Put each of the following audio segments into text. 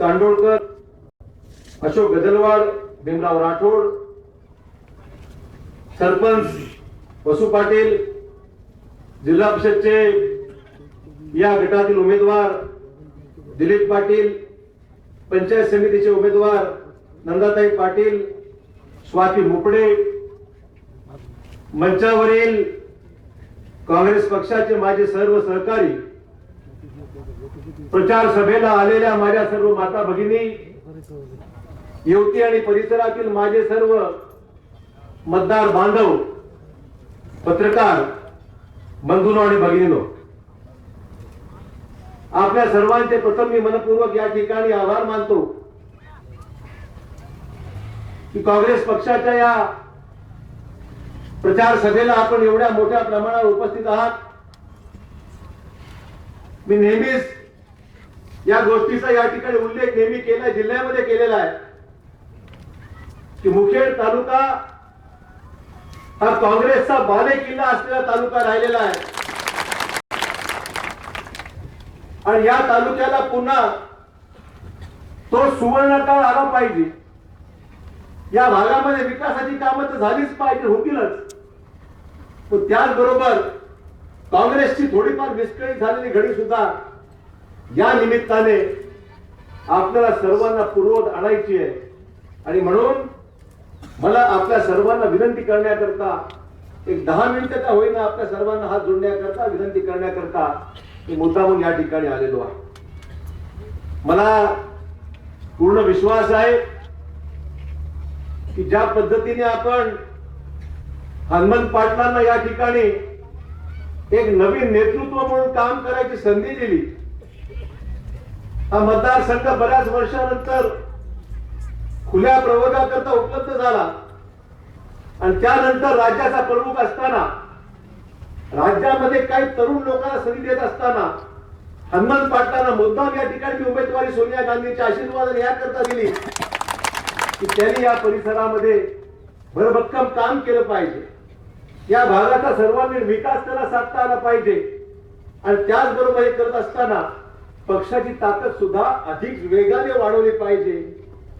तांडोळकर अशोक गजलवाड भीमराव राठोड सरपंच वसू पाटील जिल्हा परिषदचे या गटातील उमेदवार दिलीप पाटील पंचायत समितीचे उमेदवार नंदाताई पाटील स्वाती मुपडे मंचावरील काँग्रेस पक्षाचे माझे सर्व सहकारी प्रचार सभेला आलेल्या माझ्या सर्व माता भगिनी युवती आणि परिसरातील माझे सर्व मतदार बांधव पत्रकार बंधूनो आणि भगिनीनो आपल्या सर्वांचे प्रथम मी मनपूर्वक या ठिकाणी आभार मानतो की काँग्रेस पक्षाच्या या प्रचार सभेला आपण एवढ्या मोठ्या प्रमाणावर उपस्थित आहात. मी नेहमीच या गोष्टीचा या ठिकाणी उल्लेख नेहमी केला जिल्ह्यामध्ये केलेला आहे. की मुखेड तालुका हा काँग्रेसचा बाले किल्ला असलेला तालुका राहिलेला आहे. आणि या तालुक्याला पुन्हा तो सुवर्णकाळ आला पाहिजे. या भागामध्ये विकासाची कामं तर झालीच पाहिजे होतीलच. पण त्याचबरोबर काँग्रेसची थोडीफार विस्कळीत झालेली घडी सुद्धा या निमित्ताने आपल्याला सर्वांना पूर्वत आणायची आहे. आणि म्हणून मला आपल्या सर्वांना विनंती करण्याकरता एक दहा मिनिटं का होईना आपल्या सर्वांना हात जोडण्याकरता विनंती करण्याकरता मी मुद्दामून या ठिकाणी आलेलो आहे. मला पूर्ण विश्वास आहे की ज्या पद्धतीने आपण हनुमंत पाटलांना या ठिकाणी एक नवीन नेतृत्व म्हणून काम करायची संधी दिली हा मतदारसंघ बऱ्याच वर्षानंतर खुल्या प्रवर्गाकरता उपलब्ध झाला. आणि त्यानंतर राज्याचा प्रमुख असताना राज्यामध्ये काही तरुण लोकांना संधी देत असताना हनुमंत पाटलांना मुद्दाम या ठिकाणी उमेदवारी सोनिया गांधींच्या आशीर्वादाने याकरता दिली की त्यांनी या परिसरामध्ये भरभक्कम काम केलं पाहिजे. या भागाचा सर्वांगीण विकास त्याला साधता आला पाहिजे. आणि त्याचबरोबर हे करत असताना पक्षाची ताकद सुद्धा अधिक वेगाने वाढवली पाहिजे.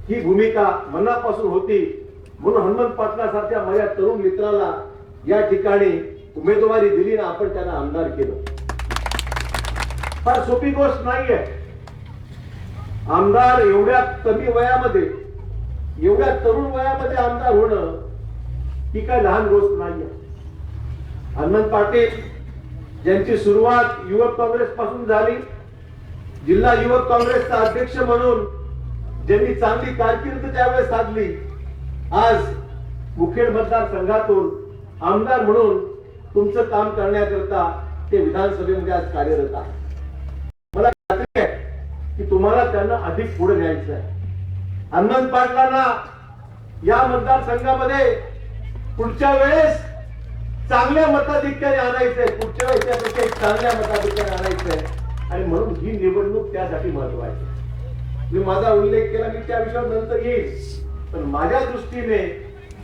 ही भूमिका मनापासून होती. म्हणून हनुमंत पाटलासारख्या माझ्या तरुण मित्राला या ठिकाणी उमेदवारी दिली ना आपण त्यांना आमदार केलं. फार सोपी गोष्ट नाहीये. आमदार एवढ्या कमी वयामध्ये एवढ्या तरुण वयामध्ये आमदार होणं ही काय लहान गोष्ट नाहीये. हनुमंत पाटील ज्यांची सुरुवात युवक काँग्रेस पासून झाली. जिल्हा युवक काँग्रेसचा अध्यक्ष म्हणून ज्यांनी चांगली कारकीर्द त्यावेळेस साधली आज मुखेड मतदारसंघातून आमदार म्हणून तुमचं काम करण्याकरता ते विधानसभेमध्ये आज कार्यरत आहे मला खात्री आहे की तुम्हाला त्यांना अधिक पुढे न्यायचं आहे. हनुमंत पाटलांना या मतदारसंघामध्ये पुढच्या वेळेस चांगल्या मताधिक्याने आणायचंय. पुढच्या वेळेस त्यापेक्षा एक चांगल्या मताधिक्याने आणायचंय. आणि म्हणून ही निवडणूक त्यासाठी महत्वाची आहे. मी माझा उल्लेख केला मी त्या विषयावर नंतर येईल पण माझ्या दृष्टीने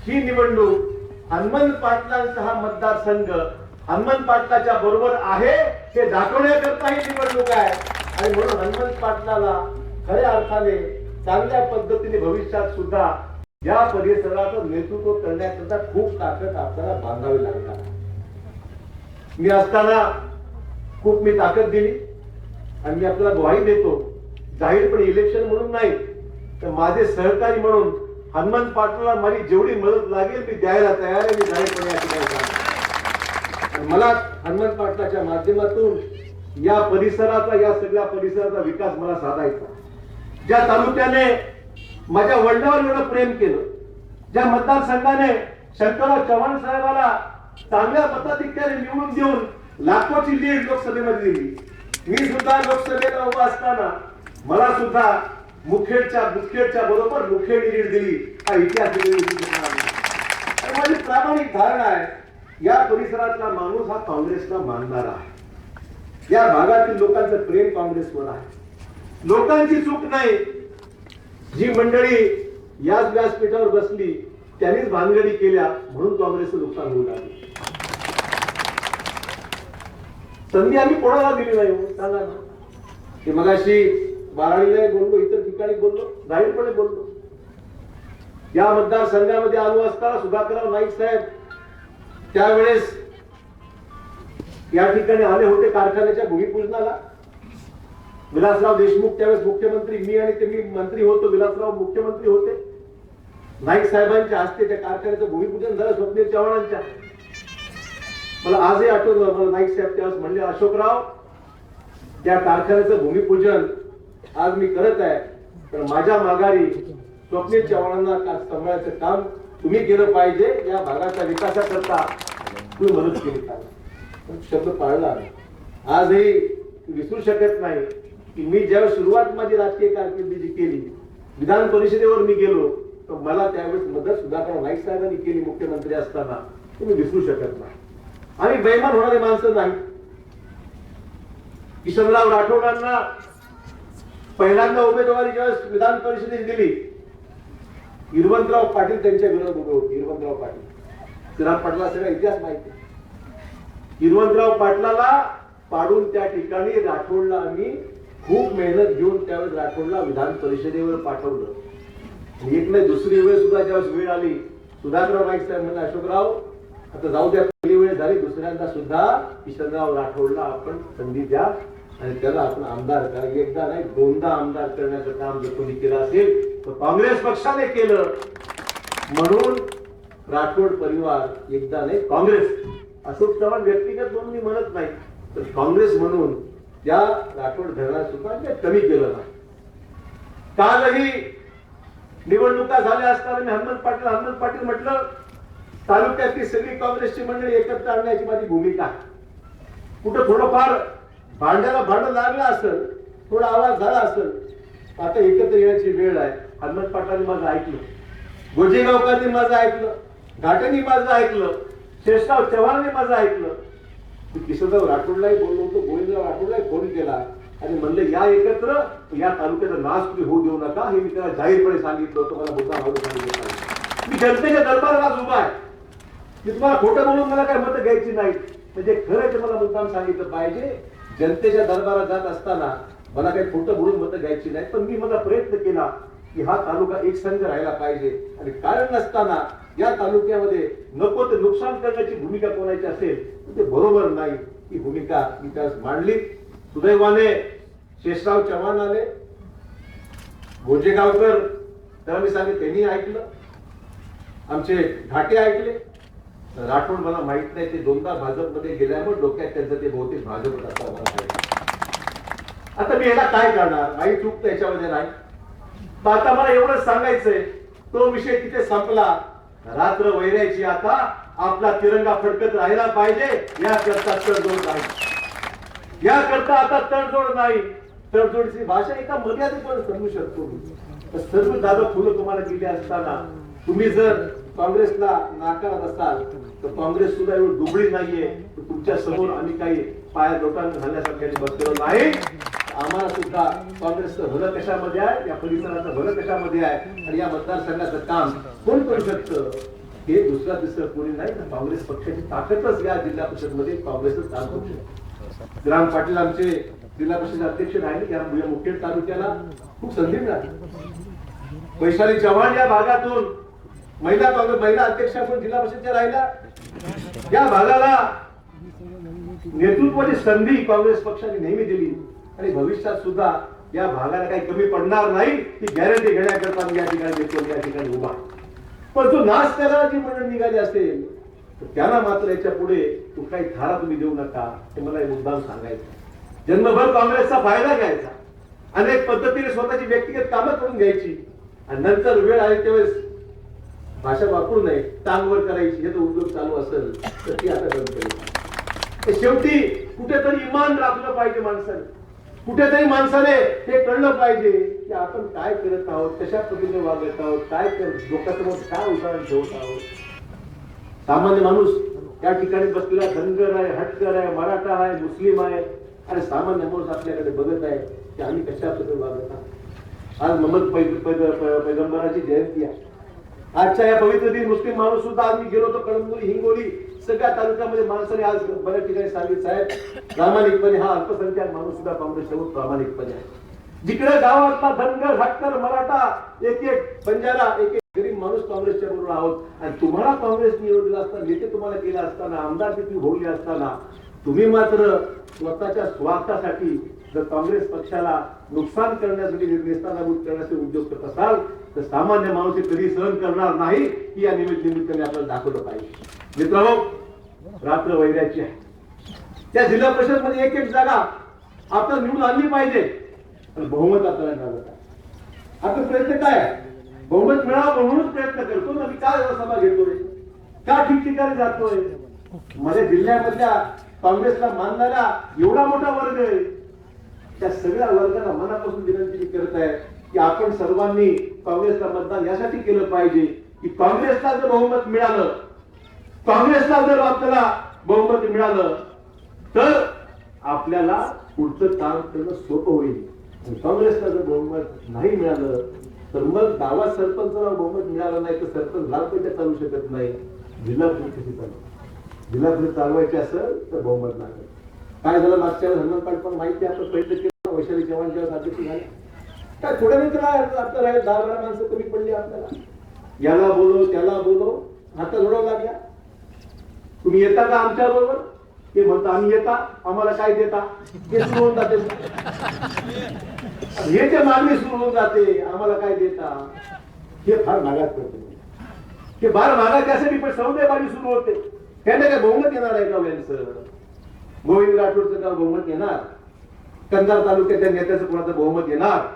ही निवडणूक हनुमंत पाटलांचा हा मतदारसंघ हनुमंत पाटलाच्या बरोबर आहे हे दाखवण्याकरता ही निवडणूक आहे. आणि म्हणून हनुमंत पाटलाला खऱ्या अर्थाने चांगल्या पद्धतीने भविष्यात सुद्धा या परिसराचं नेतृत्व करण्याकरता खूप ताकद आपल्याला बांधावी लागणार. मी असताना खूप मी ताकद दिली. आणि मी आपल्याला ग्वाही देतो. जाहीरपणे इलेक्शन म्हणून नाही तर माझे सहकारी म्हणून हनुमंत पाटलाला माझी जेवढी मदत लागेल मी द्यायला तयार आहे मी जाहीरपणे या ठिकाणी मला हनुमंत पाटलाच्या माध्यमातून या परिसराचा या सगळ्या परिसराचा विकास मला साधायचा ज्या तालुक्याने माझ्या वडिलावर एवढं प्रेम केलं ज्या मतदारसंघाने शंकरराव चव्हाण साहेबाला चांगल्या मताधिक्याने निवडून देऊन लाखोची लीड लोकसभेमध्ये दिली मी सुद्धा लोकसभेला उभा असताना मला सुद्धा मुखेडच्या मुखेडच्या बरोबर मुखेड लीड दिली. हा इतिहास माझी प्रामाणिक धारणा आहे या परिसरातला माणूस हा काँग्रेसला मानणारा आहे. या भागातील लोकांचं प्रेम काँग्रेसवर आहे. लोकांची चूक नाही. जी मंडळी याच व्यासपीठावर बसली त्यांनीच भानगडी केल्या म्हणून काँग्रेसचं नुकसान होऊ लागलं. संधी आम्ही कोणाला दिली नाही हो? सांगा ना. की मगाशी बाराळीला बोललो इतर ठिकाणी बोललो जाहीरपणे बोललो. या मतदारसंघामध्ये आलो असता सुधाकरराव नाईक साहेब त्यावेळेस या ठिकाणी आले होते कारखान्याच्या भूमिपूजनाला. विलासराव देशमुख त्यावेळेस मुख्यमंत्री मी आणि ते मी मंत्री होतो विलासराव मुख्यमंत्री होते. नाईक साहेबांच्या हस्ते त्या कारखान्याचं भूमिपूजन झालं स्वप्नील चव्हाणांच्या. मला आजही आठवलं मला नाईक साहेब त्यावेळेस म्हणले अशोकराव त्या कारखान्याचं भूमिपूजन आज मी करत आहे तर माझ्या माघारी स्वप्नील चव्हाणांना का- सांभाळायचं काम तुम्ही केलं पाहिजे या भागाच्या विकासाकरता तुम्ही मदत केली पाहिजे. शब्द पाळला आजही विसरू शकत नाही की मी ज्यावेळेस सुरुवात माझी राजकीय कारकिर्दीची केली विधान परिषदेवर मी गेलो तर मला त्यावेळेस मदत सुधाकर नाईक साहेबांनी केली मुख्यमंत्री असताना तुम्ही विसरू शकत नाही. आम्ही बेमान होणारे माणसं नाही. किशनराव राठोडांना पहिल्यांदा उमेदवारी ज्यावेळेस विधान परिषदेत दिली हिरवंतराव पाटील त्यांच्या विरोधात उभे होते. हिरवंतराव पाटील. श्रीराम पाटला सगळा इतिहास माहिती हिरवंतराव पाटलाला पाडून त्या ठिकाणी राठोडला आम्ही खूप मेहनत घेऊन त्यावेळेस राठोडला विधान परिषदेवर पाठवलं. एक नाही दुसरी वेळ सुद्धा ज्यावेळेस वेळ आली सुधाकरराव नाईक साहेब म्हणजे अशोकराव आता जाऊ द्या पहिली झाली दुसऱ्यांदा सुद्धा किशनराव राठोडला आपण संधी द्या आणि त्याला आपण आमदार करा. एकदा नाही दोनदा आमदार करण्याचं काम जर कोणी केलं असेल तर काँग्रेस पक्षाने केलं. म्हणून राठोड परिवार एकदा नाही काँग्रेस. अशोक चव्हाण व्यक्तिगत म्हणून मी म्हणत नाही तर काँग्रेस म्हणून त्या राठोड घराण्यात सुद्धा काही कमी केलं नाही. कालही निवडणुका झाल्या असताना मी हनुमंत पाटील हनुमंत पाटील म्हटलं तालुक्यातली सगळी काँग्रेसची मंडळी एकत्र आणण्याची माझी भूमिका. कुठं थोडंफार भांड्याला भांड लागलं असेल थोडा आवाज झाला असेल आता एकत्र येण्याची वेळ आहे. हनुमंत पाटलांनी माझं ऐकलं. गोजेगावकरांनी माझं ऐकलं. घाटनी माझं ऐकलं. शेषराव चव्हाणांनी माझं ऐकलं. मी किशोरराव राठोडलाही बोललो होतो गोविंदराव राठोडलाही फोन केला. आणि म्हणलं या एकत्र या तालुक्याचा नाश तुम्ही होऊ देऊ नका. हे मी त्याला जाहीरपणे सांगितलं होतं. मला मुद्दा सांगितलं. मी जनतेच्या दरबारात आज उभा आहे. मी तुम्हाला खोटं बोलून मला काय मतं घ्यायची नाही. म्हणजे खरं ते मला मुद्दाम सांगितलं पाहिजे. जनतेच्या दरबारात जात असताना मला काही खोटं बोलून मतं घ्यायची नाही. पण मी मला प्रयत्न केला की हा तालुका एक संघ राहायला पाहिजे. आणि कारण नसताना या तालुक्यामध्ये नको ते नुकसान करण्याची भूमिका कोणाची असेल तर ते बरोबर नाही. ही भूमिका मी त्यास मांडली. सुदैवाने शेषराव चव्हाण आले. गोजेगावकर त्याला मी सांगितलं त्यांनी ऐकलं. आमचे घाटे ऐकले. राठोड मला माहीत नाही ते दोनदा भाजपमध्ये गेल्यामुळे डोक्यात त्यांचं ते बहुतेक भाजप असं मला आता मी याला काय करणार? काही चूक तर याच्यामध्ये नाही. पण आता मला एवढंच सांगायचंय तो विषय तिथे संपला. रात्र वैरायची आता आपला तिरंगा फडकत राहिला पाहिजे याकरता तडजोड नाही. याकरता आता तडजोड नाही. तडजोडची भाषा एका मर्यादेपर्यंत समजू शकतो सर्व दादा फुलं तुम्हाला दिली असताना तुम्ही जर काँग्रेसला नाकारत असाल तर काँग्रेस सुद्धा एवढी डुबळी नाहीये. तर तुमच्यासमोर आम्ही काही पाया लोकांना घालण्यासारख्या बसलेलो नाही. आम्हाला सुद्धा काँग्रेसचं भलं कशामध्ये आहे? या परिसराचं भलं कशामध्ये आहे? आणि या मतदारसंघाचं काम कोण करू शकतं? हे दुसरा तिसरं कोणी नाही. तर काँग्रेस पक्षाची ताकदच या जिल्हा परिषदमध्ये काँग्रेसच काम करू शकतं. ग्राम पाटील आमचे जिल्हा परिषद अध्यक्ष राहिले. या या मुखेड तालुक्याला खूप संधी मिळाली. वैशाली चव्हाण या भागातून महिला काँग्रेस महिला अध्यक्ष म्हणून जिल्हा परिषदच्या राहिल्या. या भागाला नेतृत्वाची संधी काँग्रेस पक्षाने नेहमी दिली. आणि भविष्यात सुद्धा या भागाला काही कमी पडणार नाही ही गॅरंटी घेण्याकरता या ठिकाणी देतो या ठिकाणी उभा. पण जो नाश त्याला जी मंडळ निघाली असेल तर त्यांना मात्र याच्यापुढे कुठलाही थारा तुम्ही देऊ नका हे मला एक मुद्दाम सांगायचं जन्मभर काँग्रेसचा फायदा घ्यायचा. अनेक पद्धतीने स्वतःची व्यक्तिगत कामं करून घ्यायची. आणि नंतर वेळ आली त्यावेळेस भाषा वापरू नये टांगवर करायची हे जर उद्योग चालू असेल तर ती आता बंद करेल. शेवटी कुठेतरी इमान राखलं पाहिजे माणसाने. कुठेतरी माणसाने हे कळलं पाहिजे की आपण काय करत आहोत कशा पद्धतीने वागत आहोत काय लोकांसमोर काय उदाहरण ठेवत आहोत. सामान्य माणूस या ठिकाणी बसलेला धनगर आहे हटकर आहे मराठा आहे मुस्लिम आहे. आणि सामान्य माणूस आपल्याकडे बघत आहे की आम्ही कशा पद्धतीने वागत आहोत. आज मोहम्मद पैगंबराची जयंती आहे. आजच्या या पवित्र दिन मुस्लिम माणूस सुद्धा आम्ही गेलो होतो कळंबोली हिंगोली सगळ्या तालुक्यामध्ये माणसाने आज बऱ्याच ठिकाणी सांगितलं साहेब. प्रामाणिकपणे हा अल्पसंख्याक माणूस सुद्धा काँग्रेससोबत प्रामाणिकपणे आहे. जिकडे गावातला धनगर हक्कर मराठा एक एक बंजारा एक एक गरीब माणूस काँग्रेसच्या बरोबर आहोत. आणि तुम्हाला काँग्रेस निवडला असताना नेते तुम्हाला केलं असताना आमदार तिथे भोगले असताना तुम्ही मात्र स्वतःच्या स्वार्थासाठी जर काँग्रेस पक्षाला नुकसान करण्यासाठी नेस्तानाबूत करण्याचे उद्योग करत असाल तर सामान्य माणूस हे कधी सहन करणार नाही की या निमित्त निमित्ताने आपल्याला दाखवलं पाहिजे. मित्रांनो रात्र वैराची आहे. त्या जिल्हा परिषदमध्ये एक एक जागा आपल्याला निवडून आणली पाहिजे. पण बहुमत आपल्याला मिळालं काय आपला प्रयत्न काय बहुमत मिळावा म्हणूनच प्रयत्न करतो ना मी काय सभा घेतोय? का ठिकठिकाणी जातोय? माझ्या जिल्ह्यामधल्या काँग्रेसला मानणारा एवढा मोठा वर्ग आहे. त्या सगळ्या वर्गाला मनापासून विनंती मी करत आहे की आपण सर्वांनी काँग्रेसला मतदान यासाठी केलं पाहिजे की काँग्रेसला जर बहुमत मिळालं काँग्रेसला जर आपल्याला बहुमत मिळालं तर आपल्याला पुढचं काम करणं सोपं होईल. काँग्रेसला जर बहुमत नाही मिळालं तर मग गावात सरपंचाला बहुमत मिळालं नाही तर सरपंच लाल पैसे चालू शकत नाही. जिल्हा परिषद चालू जिल्हा परिषद चालवायची असेल तर बहुमत लागेल. काय झालं मागच्या हनुमान पण माहिती आहे, आपण प्रयत्न केला वैशाली चव्हाण जेव्हा साध्य झाले. काय थोड्या वेळ त्याला आपलं राहील दहा बारा माणसं कमी पडली आपल्याला. याला बोलो त्याला बोलो आता जोडावं लागल्या. तुम्ही येता का आमच्या बरोबर? ते म्हणता आम्ही येता आम्हाला काय देता? हे सुरू होऊन जाते. हे ते मागणी सुरू होऊन जाते आम्हाला काय देता? हे फार मागात करते. हे फार मागात त्यासाठी पण सौदेबाजी सुरू होते. त्यांना काय बहुमत येणार आहे का यांचं गोविंद राठोडचं का बहुमत येणार कंधार तालुक्याच्या नेत्याचं कोणाचं बहुमत येणार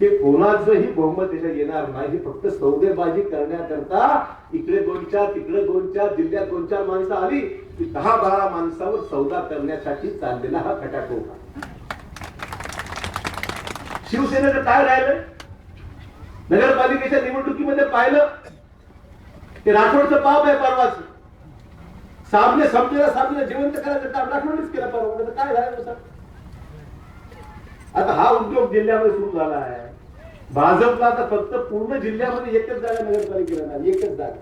हे कोणाचंही बहुमत त्याच्यात येणार नाही. फक्त सौदेबाजी करण्याकरता इकडे दोन चार तिकडे दोन चार जिल्ह्यात दोन चार माणसं आली की दहा बारा माणसावर सौदा करण्यासाठी चाललेला हा खटाटोप शिवसेनेचं काय राहिलं नगरपालिकेच्या निवडणुकीमध्ये पाहिलं. ते राठोडचं पाप आहे परवाच. सामने संपलेला सामने जिवंत करायचं काम राठोडच केलं परवा काय झालं सर आता हा उद्योग जिल्ह्यामध्ये सुरू झाला आहे. भाजपला आता फक्त पूर्ण जिल्ह्यामध्ये एकच जागा नगरपालिकेला नाही एकच जागा.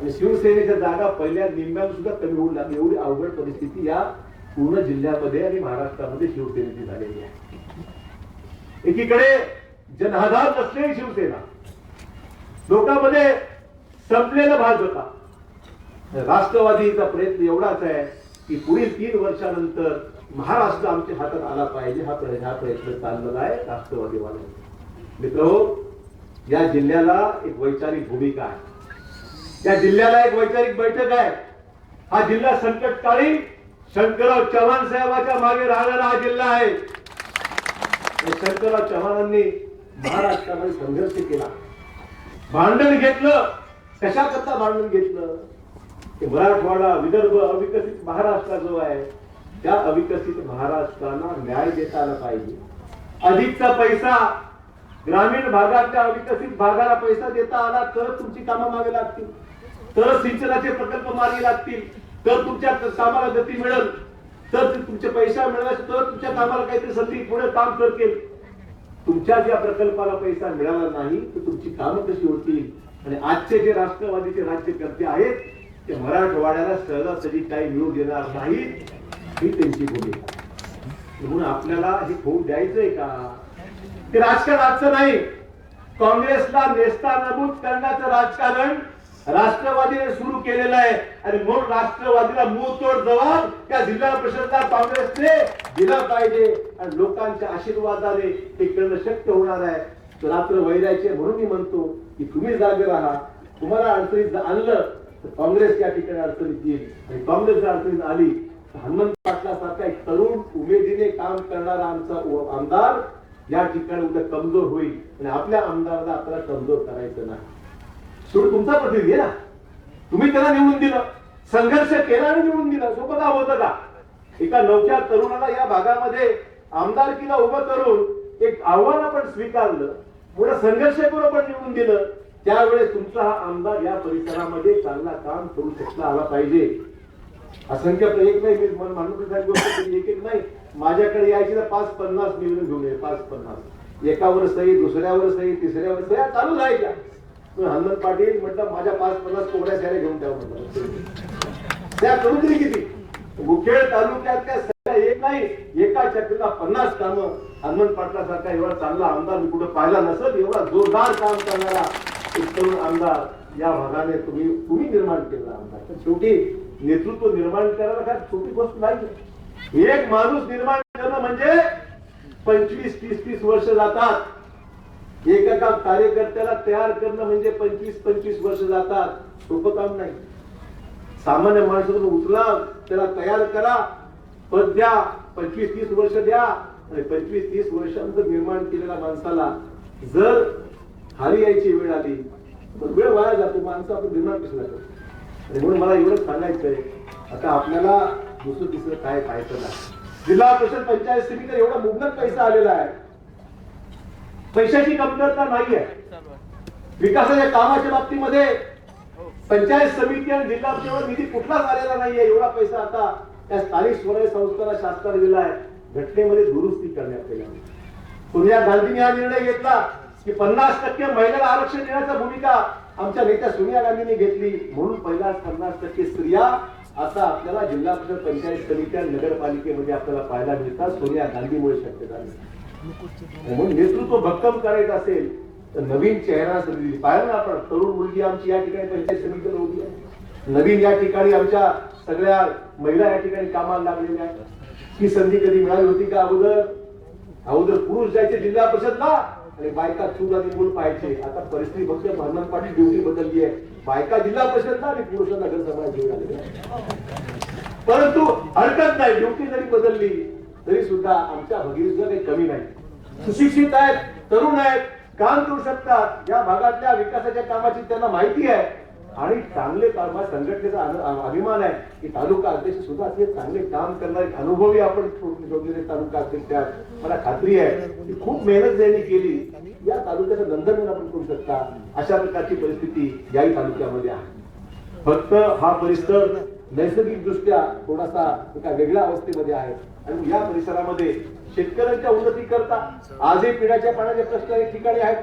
आणि शिवसेनेच्या जागा पहिल्या निम्म्यात सुद्धा कमी होऊ लागली. एवढी अवघड परिस्थिती या पूर्ण जिल्ह्यामध्ये आणि महाराष्ट्रामध्ये शिवसेनेची झालेली आहे. एकीकडे जनआधार नसलेली शिवसेना लोकांमध्ये संपलेला भाजपा राष्ट्रवादीचा प्रयत्न एवढाच आहे की पुढील तीन वर्षानंतर महाराष्ट्र आमच्या हातात आला पाहिजे हा प्रयत्न हा प्रयत्न चाललेला आहे राष्ट्रवादीवाला मित्र हो, या जिल्ह्याला एक वैचारिक भूमिका आहे. या जिल्ह्याला एक वैचारिक बैठक आहे. हा जिल्हा संकटकाळी शंकरराव चव्हाण साहेबाच्या मागे राहणारा हा जिल्हा आहे. शंकरराव चव्हाणांनी महाराष्ट्रामध्ये संघर्ष केला. भांडण घेतलं. कशा करता भांडण घेतलं? ते मराठवाडा विदर्भ अविकसित महाराष्ट्र जो आहे त्या अविकसित महाराष्ट्राला न्याय देता आला पाहिजे. अधिकचा पैसा ग्रामीण भागातल्या अविकसित भागाला पैसा देता आला तर तुमची कामं मागे लागतील. तर सिंचनाचे प्रकल्प मागे लागतील. तर तुमच्या कामाला गती मिळेल. तर तुमचे पैसा मिळाला तर तुमच्या कामाला काहीतरी संधी पुढे काम करतील. तुमच्या ज्या प्रकल्पाला पैसा मिळाला नाही तर तुमची कामं कशी होतील? आणि आजचे जे राष्ट्रवादीचे राज्यकर्ते आहेत ते मराठवाड्याला सहजासहजी काही मिळू देणार नाही ही त्यांची भूमिका म्हणून आपल्याला हे होऊ द्यायचंय का? ते राजकारणाचं नाही. काँग्रेसला नेस्तानाबूत करण्याचं राजकारण राष्ट्रवादीने सुरू केलेलं आहे. आणि म्हणून राष्ट्रवादीला तोड जबाब त्या जिल्हा परिषदला काँग्रेसने दिला पाहिजे. आणि लोकांच्या आशीर्वादाने ते करणं शक्य होणार आहे. रात्र वैरायचे म्हणून मी म्हणतो की तुम्ही जागे राहा. तुम्हाला अडचणीत आणलं तर काँग्रेस या ठिकाणी अडचणीत येईल. आणि काँग्रेस अडचणीत आली तर हनुमंत पाटलासारखा एक तरुण उमेदीने काम करणारा आमचा आमदार या ठिकाणी उद्या कमजोर होईल. आणि आपल्या आमदाराला आपल्याला कमजोर करायचं नाही. सोड तुमचा प्रतिनिधी आहे ना? तुम्ही त्याला निवडून दिलं. संघर्ष केला आणि निवडून दिलं. सोबत होतं का एका नवख्या तरुणाला या भागामध्ये आमदारकीला उभं करून एक आव्हान आपण स्वीकारलं. मोठा संघर्ष करून आपण निवडून दिलं. त्यावेळेस तुमचा हा आमदार या परिसरामध्ये चांगला काम करू शकला आला पाहिजे. असंख्य एक नाही मी मन साहेब गोष्ट एक एक नाही. माझ्याकडे यायची तर पाच पन्नास निवडून घेऊन ये पाच पन्नास. एकावर सही दुसऱ्यावर सही तिसऱ्यावर सह्या चालू राहायच्या. पण हनुमंत पाटील म्हटलं माझ्या पाच पन्नास कोवड्या सह्या घेऊन त्या म्हणतात त्या करून दिली किती? मुखेड तालुक्यातल्या सह्या एक नाही एका चक्रीला पन्नास कामं. हनुमंत पाटलासारखा एवढा चांगला आमदार मी कुठं पाहिला नसत एवढा जोरदार काम करणारा. तरुण आमदार या भागाने तुम्ही तुम्ही निर्माण केला आमदार. तर शेवटी नेतृत्व निर्माण करायला काय छोटी गोष्ट नाही. एक माणूस निर्माण करणं म्हणजे पंचवीस तीस तीस वर्ष जातात. एका कार्यकर्त्याला तयार करणं म्हणजे पंचवीस पंचवीस वर्ष जातात. सोपं काम नाही. सामान्य माणसातून उचला त्याला तयार करा पद द्या पंचवीस तीस वर्ष द्या. आणि पंचवीस तीस वर्षांचं निर्माण केलेल्या माणसाला जर खाली यायची वेळ आली. तर वेळ वाया जातो माणसं आपण निर्माण कसं जातो आणि म्हणून मला एवढंच सांगायचं आहे आता आपल्याला दुसरं तिसरं काय पाहायचं नाही. जिल्हा परिषद पंचायत समितीला एवढा मुबलक पैसा आलेला आहे. पैशाची कमतरता नाहीये. विकासाच्या कामाच्या बाबतीमध्ये पंचायत समिती आणि जिल्हा परिषदेवर निधी कुठलाच आलेला नाहीये एवढा पैसा आता त्या स्थानिक स्वराज्य संस्थेला शासनाने दिलाय. घटनेमध्ये दुरुस्ती करण्यात आली. सोनिया गांधींनी हा निर्णय घेतला. की पन्नास टक्के महिलांना आरक्षण देण्याचा भूमिका आमच्या नेत्या सोनिया गांधींनी घेतली. म्हणून पहिला पन्नास टक्के स्त्रिया आता आपल्याला जिल्हा परिषद पंचायत समित्या नगरपालिकेमध्ये आपल्याला पाहायला मिळतात. सोनिया गांधीमुळे शक्य झाले म्हणून नेतृत्व भक्कम करायचं असेल तर नवीन चेहरा संधी दिली पाहिलं ना आपण तरुण मुलगी आमची या ठिकाणी पंचायत समितीला उभी आहे. नवीन या ठिकाणी आमच्या सगळ्या महिला या ठिकाणी कामाला लागलेल्या आहेत. ही संधी कधी मिळाली होती का अगोदर? अगोदर पुरुष जायचे जिल्हा परिषदला आणि बायका चूल आणि मूल पाहायचे. आता परिस्थिती फक्त हनुमान पाटील ड्युटी बदलली आहे. बायका जिल्हा परिषदला आणि पुरुष नगरसभा समाज घेऊन आलेले परंतु हरकत नाही ड्युटी जरी बदलली तरी सुद्धा आमच्या भगिनीचं काही कमी नाही. सुशिक्षित आहेत तरुण आहेत काम करू शकतात. या भागातल्या विकासाच्या कामाची त्यांना माहिती आहे. आणि चांगले काम संघटनेचा अभिमान आहे की तालुका अध्यक्ष सुद्धा असे चांगले काम करणारे अनुभवी आपण शोधलेले तालुका अध्यक्ष आहेत. मला खात्री आहे की खूप मेहनत ज्यांनी केली या तालुक्याचं नंदनवन आपण करू शकता. अशा प्रकारची परिस्थिती याही तालुक्यामध्ये आहे. फक्त हा परिसर नैसर्गिक दृष्ट्या थोडासा एका वेगळ्या अवस्थेमध्ये आहे. आणि या परिसरामध्ये शेतकऱ्यांच्या उन्नती करता आजही पिण्याच्या पाण्याचे प्रश्न एक ठिकाणी आहेत.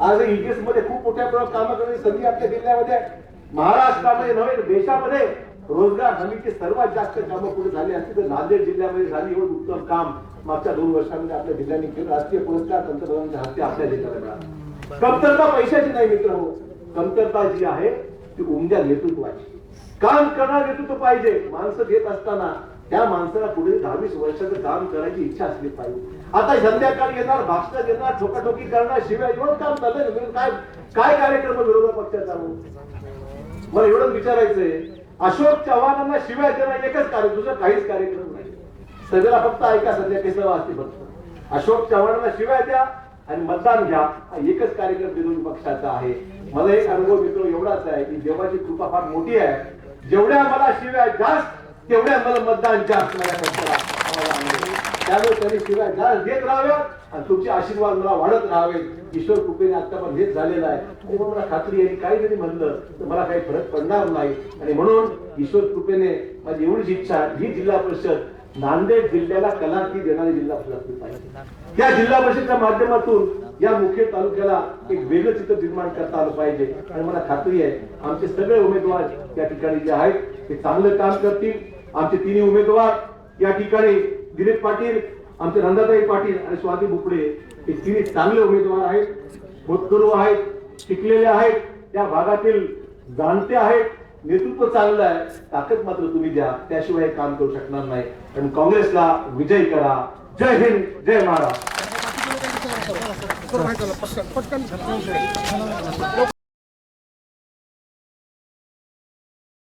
आज इंग्लिशमध्ये खूप मोठ्या प्रमाणात कामं करण्याची संधी आपल्या जिल्ह्यामध्ये महाराष्ट्रामध्ये नव्हे देशामध्ये रोजगार हमीची सर्वात जास्त कामं कुठे झाली असतील तर नांदेड जिल्ह्यामध्ये झाली एवढं उत्तम काम मागच्या दोन वर्षांमध्ये आपल्या जिल्ह्याने केलं. राष्ट्रीय पुरस्कार पंतप्रधानांच्या हस्ते आपल्या जिल्ह्याला मिळाला. कमतरता पैशाची नाही मित्र हो. कमतरता जी आहे ती उमद्या नेतृत्वाची. काम करणार नेतृत्व पाहिजे. माणसं घेत असताना त्या माणसाला पुढे दहावीस वर्षाचं काम करायची इच्छा असली पाहिजे. आता संध्याकाळी येणार भाषण येणार ठोकाठोकी करणार शिवाय एवढं काम चाललंय. काय काय कार्यक्रम आहे विरोधी पक्षाचा हो? मला एवढं विचारायचंय. अशोक चव्हाणांना शिवाय देणं एकच कार्य दुसरं काहीच कार्यक्रम नाही. सगळ्याला फक्त ऐका सध्या केसवा असते फक्त. अशोक चव्हाणांना शिवाय द्या आणि मतदान घ्या. हा एकच कार्यक्रम विरोधी पक्षाचा आहे. मला एक अनुभव मित्र एवढाच आहे की देवाची कृपा फार मोठी आहे. जेवढ्या मला शिवाय जास्त तेवढ्या मला मतदान जास्त माझ्या पक्षाला. त्यामुळे त्यांनी शिवाय जास्त देत राहाव्या आणि तुमचे आशीर्वाद मला वाढत राहावे. ईश्वर कृपेने आता पण हेच झालेलं आहे. आणि मग मला खात्री आहे काही जरी म्हणलं तर मला काही फरक पडणार नाही. आणि म्हणून ईश्वर कृपेने माझी एवढीच इच्छा ही जिल्हा परिषद नांदेड जिल्ह्याला कलाकी देणारी जिल्हा परिषद पाहिजे. त्या जिल्हा परिषदच्या माध्यमातून या मुख्य तालुक्याला एक वेगळं चित्र निर्माण करता आलं पाहिजे. आणि मला खात्री आहे आमचे सगळे उमेदवार या ठिकाणी जे आहेत ते चांगलं काम करतील. आमचे तिन्ही उमेदवार या ठिकाणी दिलीप पाटील आमचे नंदाताई पाटील आणि स्वाती बुकडे हे तिन्ही चांगले उमेदवार आहेत होतकरू आहेत शिकलेले आहेत त्या भागातील जाणते आहेत नेतृत्व चांगलं आहे ताकद मात्र तुम्ही द्या त्याशिवाय काम करू शकणार नाही. आणि काँग्रेसला विजय करा. जय हिंद जय महाराष्ट्र.